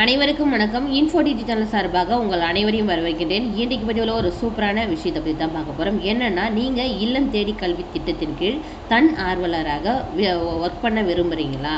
அனைவருக்கும் வணக்கம். இன்ஃபோ டிஜி சேனல் சார்பாக உங்கள் அனைவரையும் வரவேற்கின்றேன். இன்றைக்கு பதிவில் ஒரு சூப்பரான விஷயத்தை பற்றி தான் பார்க்க போகிறோம் என்னென்னா நீங்கள் இல்லம் தேடி கல்வி திட்டத்தின் கீழ் தன் ஆர்வலராக ஒர்க் பண்ண விரும்புகிறீங்களா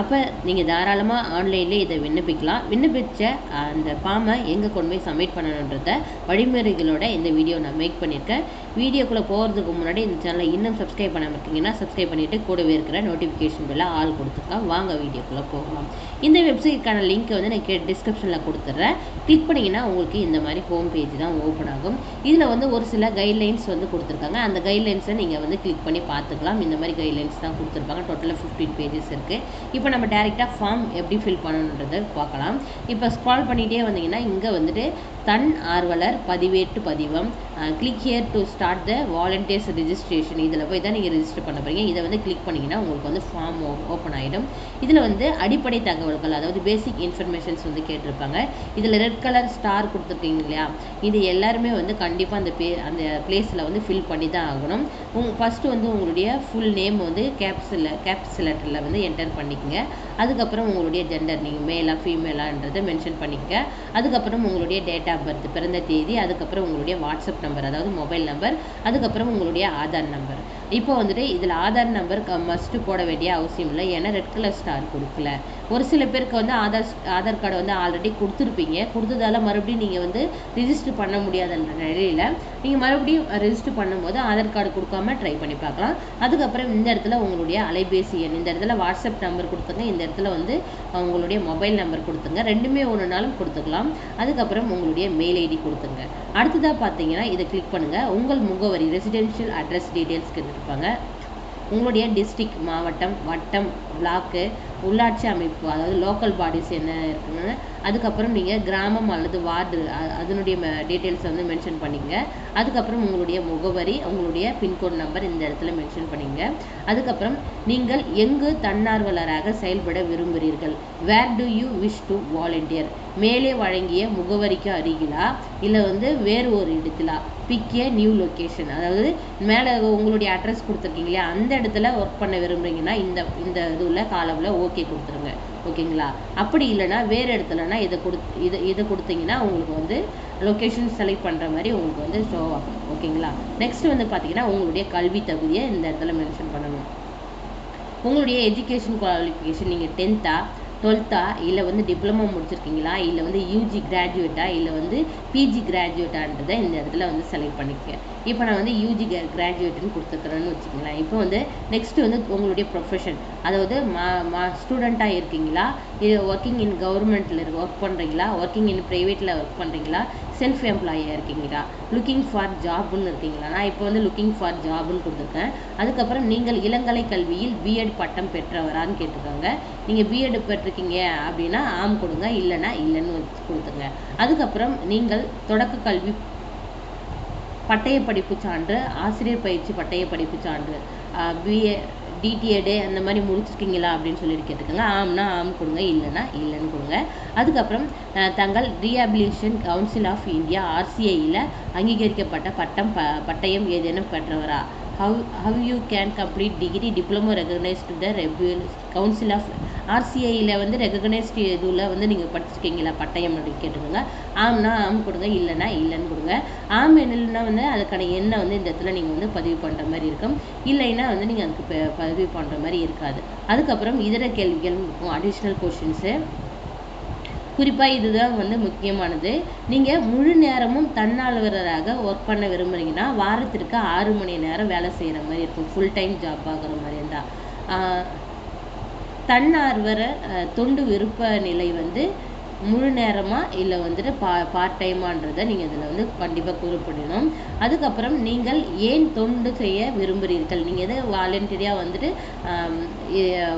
அப்போ நீங்கள் தாராளமாக ஆன்லைன்லேயே இதை விண்ணப்பிக்கலாம். விண்ணப்பித்த அந்த ஃபார்மை எங்கே கொண்டு போய் சப்மிட் பண்ணணுன்றத வழிமுறைகளோட இந்த வீடியோ நான் மேக் பண்ணியிருக்கேன். வீடியோக்குள்ளே போகிறதுக்கு முன்னாடி இந்த சேனலை இன்னும் சப்ஸ்கிரைப் பண்ணாமல் இருக்கீங்கன்னா சப்ஸ்கிரைப் பண்ணிவிட்டு கூடவே இருக்கிற நோட்டிஃபிகேஷன் பில்ல ஆள் கொடுத்துருக்கேன் வாங்க வீடியோக்குள்ளே போகலாம். இந்த வெப்சைட்க்கான லிங்க்கை வந்து நான் கே டிஸ்கிரிப்ஷனில் கொடுத்துட்றேன் கிளிக் பண்ணிங்கன்னா உங்களுக்கு இந்த மாதிரி ஹோம் பேஜ் தான் ஓப்பன் ஆகும். இதில் வந்து ஒரு சில கைட்லைன்ஸ் வந்து கொடுத்துருக்காங்க. அந்த கைட்லைன்ஸை நீங்கள் வந்து கிளிக் பண்ணி பார்த்துக்கலாம். இந்த மாதிரி கைட்லைன்ஸ் தான் கொடுத்துருப்பாங்க. டோட்டலாக ஃபிஃப்டீன் பேஜஸ் இருக்குது இப்போ நம்ம டேரெக்டாக ஃபார்ம் எப்படி ஃபில் பண்ணணுன்றதை பார்க்கலாம். இப்போ ஸ்க்ரால் பண்ணிகிட்டே வந்தீங்கன்னா இங்கே வந்துட்டு தன் ஆர்வலர் பதிவேட்டு பதிவம். Click here to start the volunteers registration இதில் போய் தான் நீங்கள் ரிஜிஸ்டர் பண்ண போகிறீங்க இதை வந்து கிளிக் பண்ணிங்கன்னா உங்களுக்கு வந்து ஃபார்ம் ஓப்பன் ஆகிடும் இதில் வந்து அடிப்படை தகவல்கள் அதாவது பேசிக் இன்ஃபர்மேஷன்ஸ் வந்து கேட்டிருப்பாங்க. இதில் ரெட் கலர் ஸ்டார் கொடுத்துருக்கீங்க இல்லையா? இது எல்லாருமே வந்து கண்டிப்பாக அந்த பே அந்த பிளேஸில் வந்து ஃபில் பண்ணி தான் ஆகணும். உங் ஃபஸ்ட்டு வந்து உங்களுடைய ஃபுல் நேம் வந்து கேப்ஸில் கேப்ஸ் லெட்டரில் வந்து என்டர் பண்ணிக்கங்க. அதுக்கப்புறம் உங்களுடைய ஜெண்டர் நீங்கள் மேலாக ஃபீமேலான்றதை மென்ஷன் பண்ணிக்கங்க. அதுக்கப்புறம் உங்களுடைய டேட்டா டேட் ஆஃப் பர்த் பிறந்த தேதி அதுக்கப்புறம் உங்களுடைய வாட்ஸ்அப் நம்பர் அதாவது மொபைல் நம்பர் அதுக்கப்புறம் உங்களுடைய ஆதார் நம்பர் இப்போ வந்துட்டு இதில் ஆதார் நம்பர் மஸ்ட்டு போட வேண்டிய அவசியம் இல்லை. ஏன்னா ரெட் கலர் ஸ்டார் கொடுக்கல. ஒரு சில பேருக்கு வந்து ஆதார் ஆதார் கார்டை வந்து ஆல்ரெடி கொடுத்துருப்பீங்க. கொடுத்ததால மறுபடியும் நீங்கள் வந்து ரிஜிஸ்டர் பண்ண முடியாதுன்ற நிலையில் நீங்கள் மறுபடியும் ரிஜிஸ்டர் பண்ணும்போது ஆதார் கார்டு கொடுக்காம ட்ரை பண்ணி பார்க்கலாம். அதுக்கப்புறம் இந்த இடத்துல உங்களுடைய அலைபேசி எண் இந்த இடத்துல வாட்ஸ்அப் நம்பர் கொடுத்துங்க. இந்த இடத்துல வந்து உங்களுடைய மொபைல் நம்பர் கொடுத்துங்க. ரெண்டுமே ஒன்றுனாலும் கொடுத்துக்கலாம். அதுக்கப்புறம் உங்களுடைய மெயில் ஐடி கொடுத்துங்க. அடுத்ததாக பார்த்தீங்கன்னா இதை கிளிக் பண்ணுங்கள் உங்கள் முகவரி ரெசிடென்ஷியல் அட்ரஸ் டீட்டெயில்ஸ் இருப்பாங்க உங்களுடைய டிஸ்ட்ரிக் மாவட்டம் வட்டம் பிளாக்கு உள்ளாட்சி அமைப்பு அதாவது லோக்கல் பாடிஸ் என்ன இருக்குன்னு அதுக்கப்புறம் நீங்கள் கிராமம் அல்லது வார்டு அதனுடைய டீட்டெயில்ஸ் வந்து மென்ஷன் பண்ணிங்க அதுக்கப்புறம் உங்களுடைய முகவரி உங்களுடைய பின்கோட் நம்பர் இந்த இடத்துல மென்ஷன் பண்ணிங்க அதுக்கப்புறம் நீங்கள் எங்கு தன்னார்வலராக செயல்பட விரும்புகிறீர்கள்? Where do you wish to volunteer மேலே வழங்கிய முகவரிக்கு அருகிலா? இல்லை வந்து வேறு ஒரு இடத்திலா? பிக் ஏ நியூ லொக்கேஷன் அதாவது மேலே உங்களுடைய அட்ரஸ் கொடுத்துருக்கீங்களே அந்த இடத்துல ஒர்க் பண்ண விரும்புகிறீங்கன்னா இந்த இந்த இதுல ஓ ஓகே கொடுத்துருங்க. ஓகேங்களா அப்படி இல்லைன்னா வேறு இடத்துலனா இதை கொடு இதை இதை கொடுத்தீங்கன்னா உங்களுக்கு வந்து லொக்கேஷன் செலக்ட் பண்ணுற மாதிரி உங்களுக்கு வந்து ஷோ ஆகும். ஓகேங்களா நெக்ஸ்ட் வந்து பார்த்தீங்கன்னா உங்களுடைய கல்வி தகுதியை இந்த இடத்துல மென்ஷன் பண்ணணும். உங்களுடைய எஜுகேஷன் குவாலிஃபிகேஷன் நீங்கள் டென்த்தா டுவெல்த்தா இல்லை வந்து டிப்ளமோ முடிச்சிருக்கீங்களா? இல்லை வந்து யூஜி கிராஜுவேட்டா இல்லை வந்து பிஜி கிராஜுவேட்டான்றதை இந்த இடத்துல வந்து செலக்ட் பண்ணிக்க இப்போ நான் வந்து யூஜி கிராஜுவேட்டுன்னு கொடுத்துருக்குறேன்னு வச்சுக்கோங்களேன். இப்போ வந்து நெக்ஸ்ட்டு வந்து உங்களுடைய ப்ரொஃபஷன் அதாவது மா மா ஸ்டூடெண்ட்டாக இருக்கீங்களா? இது ஒர்க்கிங் இன் கவர்மெண்ட்டில் இருக்க ஒர்க் பண்ணுறீங்களா ஒர்க்கிங் இன் ப்ரைவேட்டில் ஒர்க் பண்ணுறீங்களா செல்ஃப் எம்ப்ளாயியாக இருக்கீங்களா லுக்கிங் ஃபார் ஜாப்னு இருக்கீங்களா? நான் இப்போ வந்து லுக்கிங் ஃபார் ஜாப்னு கொடுத்துருக்கேன். அதுக்கப்புறம் நீங்கள் இளங்கலை கல்வியில் பிஎட் பட்டம் பெற்றவரான்னு கேட்டிருக்காங்க. நீங்கள் பிஎட் பெற்றிருக்கீங்க அப்படின்னா ஆம் கொடுங்க இல்லைன்னா இல்லைன்னு வச்சு கொடுத்துங்க அதுக்கப்புறம் நீங்கள் தொடக்க கல்வி பட்டய படிப்பு சான்று ஆசிரியர் பயிற்சி பட்டய படிப்பு சான்று பிஏ டிடிஎடு அந்த மாதிரி முடிச்சிருக்கீங்களா அப்படின்னு சொல்லி கேட்டுக்கோங்க ஆம்னா ஆம் கொடுங்க இல்லைன்னா இல்லைன்னு கொடுங்க. அதுக்கப்புறம் தங்கள் ரீஹாபிலிட்டேஷன் கவுன்சில் ஆஃப் இந்தியா ஆர்சிஐயில் அங்கீகரிக்கப்பட்ட பட்டம் ப பட்டயம் ஏதேனும் பெற்றவரா? How how you can complete degree diploma recognised the ரெபியூல் council of ஆர்சிஐயில் வந்து ரெகக்னைஸ்டு இதில் வந்து நீங்கள் படிச்சிருக்கீங்களா? பட்டயம் அப்படின்னு கேட்டுக்கோங்க ஆம்னா ஆம் கொடுங்க இல்லைன்னா இல்லைன்னு கொடுங்க. ஆம் இல்லைன்னா வந்து அதுக்கான எண்ணை வந்து இந்த இடத்துல நீங்கள் வந்து பதிவு பண்ணுற மாதிரி இருக்கும். இல்லைன்னா வந்து நீங்கள் அதுக்கு பதிவு பண்ணுற மாதிரி இருக்காது. அதுக்கப்புறம் இதர கேள்விகள் இருக்கும் அடிஷ்னல் கொஷின்ஸு குறிப்பாக இதுதான் வந்து முக்கியமானது. நீங்கள் முழு நேரமும் தன்னார்வலராக ஒர்க் பண்ண விரும்புகிறீங்கன்னா வாரத்திற்கு ஆறு மணி நேரம் வேலை செய்கிற மாதிரி இருக்கும். ஃபுல் டைம் ஜாப் ஆகிற மாதிரி இருந்தால் தன்னார்வர தொண்டு விருப்ப நிலை வந்து முழு நேரமாக இல்லை வந்துட்டு பா பார்ட் டைமான்றதை நீங்கள் இதில் வந்து கண்டிப்பாக குறிப்பிடணும். அதுக்கப்புறம் நீங்கள் ஏன் தொண்டு செய்ய விரும்புகிறீர்கள் நீங்கள் எதை வாலண்டியராக வந்துட்டு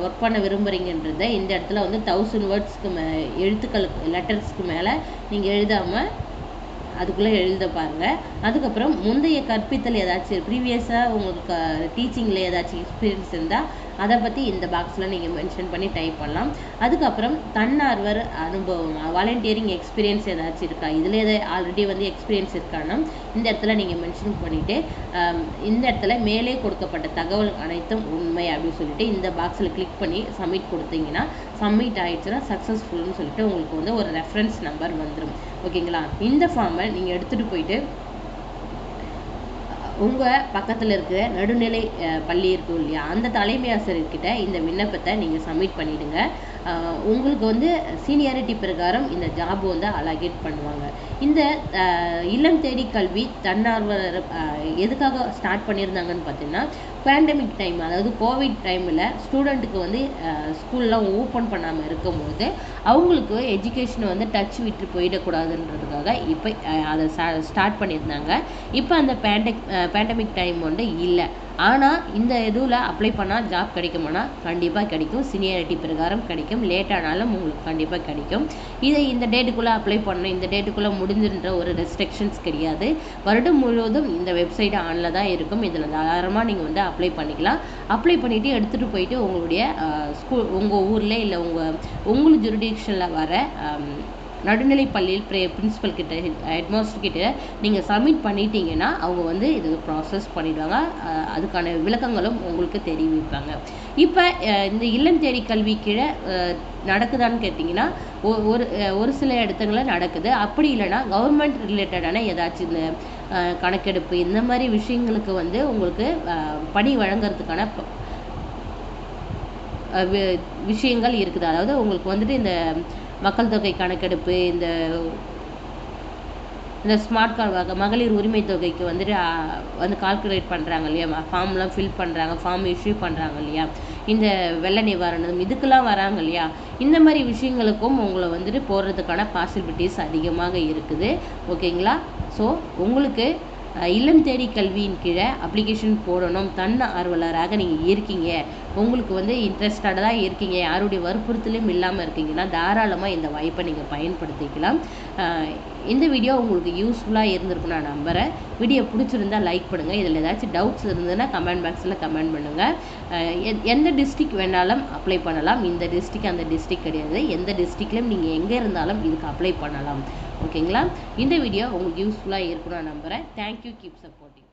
ஒர்க் பண்ண விரும்புகிறீங்கன்றதை இந்த இடத்துல வந்து தௌசண்ட் வேர்ட்ஸ்க்கு மே எழுத்துக்கள் லெட்டர்ஸ்க்கு மேலே நீங்கள் எழுதாமல் அதுக்குள்ளே எழுத பாருங்கள் அதுக்கப்புறம் முந்தைய கற்பித்தல் ஏதாச்சும் ப்ரீவியஸாக உங்களுக்கு டீச்சிங்கில் ஏதாச்சும் எக்ஸ்பீரியன்ஸ் இருந்தால் அதை பற்றி இந்த பாக்ஸில் நீங்கள் மென்ஷன் பண்ணி டைப் பண்ணலாம். அதுக்கப்புறம் தன்னார்வர் அனுபவம் வாலண்டியரிங் எக்ஸ்பீரியன்ஸ் ஏதாச்சும் இருக்கா? இதில் எதை ஆல்ரெடி வந்து எக்ஸ்பீரியன்ஸ் இருக்கான்னா இந்த இடத்துல நீங்கள் மென்ஷன் பண்ணிவிட்டு இந்த இடத்துல மேலே கொடுக்கப்பட்ட தகவல் அனைத்தும் உண்மை அப்படின்னு சொல்லிட்டு இந்த பாக்ஸில் கிளிக் பண்ணி சப்மிட் கொடுத்தீங்கன்னா சப்மிட் ஆயிடுச்சுன்னா சக்ஸஸ்ஃபுல்னு சொல்லிட்டு உங்களுக்கு வந்து ஒரு ரெஃபரன்ஸ் நம்பர் வந்துடும் ஓகேங்களா இந்த ஃபார்மை நீங்கள் எடுத்துகிட்டு போயிட்டு உங்கள் பக்கத்தில் இருக்கிற நடுநிலை பள்ளி இருக்கும் இல்லையா? அந்த தலைமை ஆசிரியர்கிட்ட இந்த விண்ணப்பத்தை நீங்கள் சப்மிட் பண்ணிவிடுங்க உங்களுக்கு வந்து சீனியாரிட்டி பிரகாரம் இந்த ஜாப் வந்து அலகேட் பண்ணுவாங்க. இந்த இல்லம் தேடி கல்வி தன்னார்வலர் எதுக்காக ஸ்டார்ட் பண்ணியிருந்தாங்கன்னு பார்த்தீங்கன்னா பேண்டமிக் டைம் அதாவது கோவிட் டைமில் ஸ்டூடெண்ட்டுக்கு வந்து ஸ்கூல்லாம் ஓப்பன் பண்ணாமல் இருக்கும்போது அவங்களுக்கு எஜுகேஷனை வந்து டச் விட்டு போயிடக்கூடாதுன்றதுக்காக இப்போ அதை ஸ்டார்ட் பண்ணியிருந்தாங்க. இப்போ அந்த பேண்டக் பேண்டமிக் டைம் வந்து இல்லை. ஆனால் இந்த இதுவில் அப்ளை பண்ணால் ஜாப் கிடைக்குமானா கண்டிப்பாக கிடைக்கும். சீனியாரிட்டி பிரகாரம் கிடைக்கும். லேட்டானாலும் உங்களுக்கு கண்டிப்பாக கிடைக்கும். இதை இந்த டேட்டுக்குள்ளே அப்ளை பண்ணணும். இந்த டேட்டுக்குள்ளே முடிஞ்சுன்ற ஒரு ரெஸ்ட்ரிக்ஷன்ஸ் கிடையாது. வருடம் முழுவதும் இந்த வெப்சைட் ஆனில் தான் இருக்கும். இதில் தாராளமாக நீங்கள் வந்து அப்ளை பண்ணிக்கலாம். அப்ளை பண்ணிவிட்டு எடுத்துகிட்டு போயிட்டு உங்களுடைய ஸ்கூல் உங்கள் ஊரில் இல்லை உங்கள் உங்களுக்கு ஜுரிடிக்ஷனில் வர நடுநிலை பள்ளியில் ப்ரே பிரின்சிபல் கிட்ட ஹெட்மாஸ்டர் கிட்ட நீங்கள் சப்மிட் பண்ணிட்டீங்கன்னா அவங்க வந்து இது ப்ராசஸ் பண்ணிடுவாங்க. அதுக்கான விளக்கங்களும் உங்களுக்கு தெரிவிப்பாங்க. இப்போ இந்த இல்லம் தேடி கல்வி கீழே நடக்குதான்னு கேட்டிங்கன்னா ஒ- ஒரு ஒரு சில இடத்துங்களில் நடக்குது. அப்படி இல்லைன்னா கவர்மெண்ட் ரிலேட்டடான ஏதாச்சும் இந்த கணக்கெடுப்பு இந்த மாதிரி விஷயங்களுக்கு வந்து உங்களுக்கு பணி வழங்குறதுக்கான ப- வி- விஷயங்கள் இருக்குது. அதாவது உங்களுக்கு வந்துட்டு இந்த மக்கள் தொகை கணக்கெடுப்பு இந்த இந்த ஸ்மார்ட் கார்டு மகளிர் உரிமை தொகைக்கு வந்துட்டு வந்து கால்குலேட் பண்ணுறாங்க இல்லையா? ஃபார்ம்லாம் ஃபில் பண்ணுறாங்க ஃபார்ம் இஷ்யூ பண்ணுறாங்க இல்லையா? இந்த வெள்ள நிவாரணம் இதுக்கெல்லாம் வராங்க இல்லையா? இந்த மாதிரி விஷயங்களுக்கும் உங்களை வந்துட்டு போடுறதுக்கான பாசிபிலிட்டிஸ் அதிகமாக இருக்குது. ஓகேங்களா ஸோ உங்களுக்கு இல்லம் தேடி கல்வியின் கீழே அப்ளிகேஷன் போடணும். தன்ன ஆர்வலராக நீங்கள் இருக்கீங்க. உங்களுக்கு வந்து இன்ட்ரெஸ்டடாக இருக்கீங்க. யாருடைய வற்புறுத்தலையும் இல்லாமல் இருக்கீங்கன்னா தாராளமாக இந்த வாய்ப்பை நீங்கள் பயன்படுத்திக்கலாம். இந்த வீடியோ உங்களுக்கு யூஸ்ஃபுல்லாக இருந்திருக்கும் நான் நம்புகிறேன் வீடியோ பிடிச்சிருந்தா லைக் பண்ணுங்கள் இதில் ஏதாச்சும் டவுட்ஸ் இருந்ததுன்னா கமெண்ட் பாக்ஸில் கமெண்ட் பண்ணுங்கள் எந்த டிஸ்ட்ரிக் வேணாலும் அப்ளை பண்ணலாம். இந்த டிஸ்ட்ரிக் அந்த டிஸ்ட்ரிக் கிடையாது. எந்த டிஸ்ட்ரிக்ட்லையும் நீங்கள் எங்கே இருந்தாலும் இதுக்கு அப்ளை பண்ணலாம். ஓகேங்களா? இந்த வீடியோ உங்களுக்கு யூஸ்ஃபுல்லாக இருக்கும் நான் நம்புகிறேன் தேங்க்யூ கீப் சப்போர்ட்டிங்